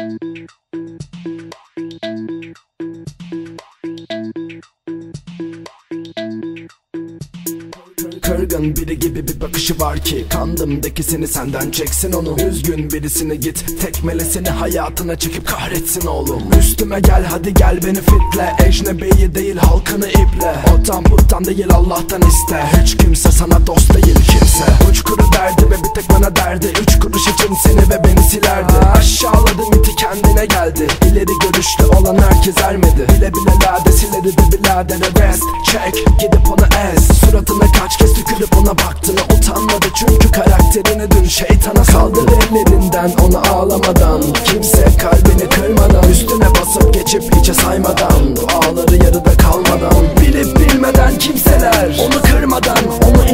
Thank you. Kırgın biri gibi bir bakışı var ki Kandımdaki seni senden çeksin onu. Üzgün birisine git Tekmelesini hayatına çekip kahretsin oğlum. Üstüme gel hadi gel beni fitle. Ecnebeyi değil halkını iple. Otan puttan değil Allah'tan iste. Hiç kimse sana dost değil kimse. Uç kuru derdi ve bir tek bana derdi. Üç kuruş için seni ve beni silerdi. Aşağıladım iti kendine geldi. İleri görüşlü olan herkes ermedi. Bile bile ladesileri de rest. Check gidip onu ez. Suratına kaç kez tükürüp ona baktığına utanmadı. Çünkü karakterini dün şeytana saldı. Ellerinden onu ağlamadan Kimse kalbini kırmadan Üstüne basıp geçip içe saymadan Duaları yarıda kalmadan Bilip bilmeden kimseler Onu kırmadan onu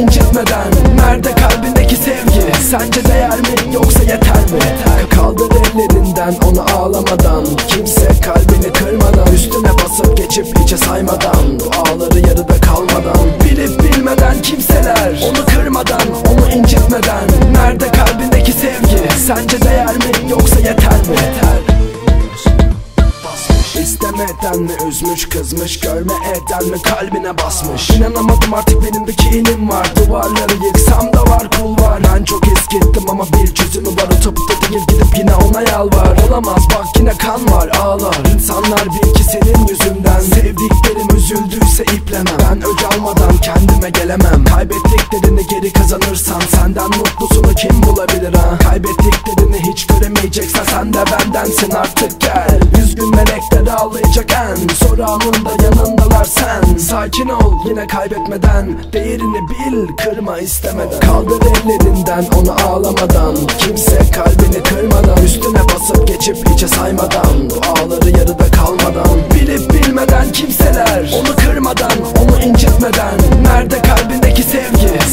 Üstüne basıp geçip içe saymadan Duaları yarıda kalmadan Bilip bilmeden kimseler Onu kırmadan onu incitmeden Nerede kalbindeki sevgi? Sence değer mi yoksa yeter mi? Yeter. İstemeden mi üzmüş kızmış Görme eden mi kalbine basmış? İnanamadım artık benim bir kinim var Duvarları yıksam var Utopide değil gidip yine ona yalvar. Olamaz bak yine kan var ağlar. İnsanlar bil ki senin yüzünden. Sevdiklerim üzüldüyse iplemem. Ben öc almadan kendime gelemem. Kaybettiklerini geri kazanırsan Senden mutlusunu kim bulabilir ha? Kaybettiklerini hiç göremeyeceksen Sen de bendensin artık gel. Üzgün melekler ağlayacak en. Sonra anında yanındalar sen. Sakin ol yine kaybetmeden. Değerini bil kırma istemeden. Kaldır ellerinden onu ağlamadan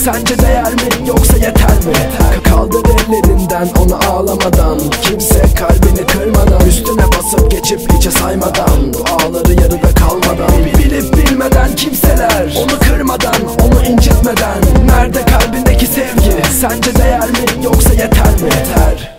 Sence değer mi yoksa yeter mi? Kaldır ellerinden onu ağlamadan. Kimse kalbini kırmadan Üstüne basıp geçip içe saymadan. Duaları yarıda kalmadan. Bilip bilmeden kimseler Onu kırmadan onu incitmeden. Nerede kalbindeki sevgi? Sence değer mi yoksa yeter mi? Yeter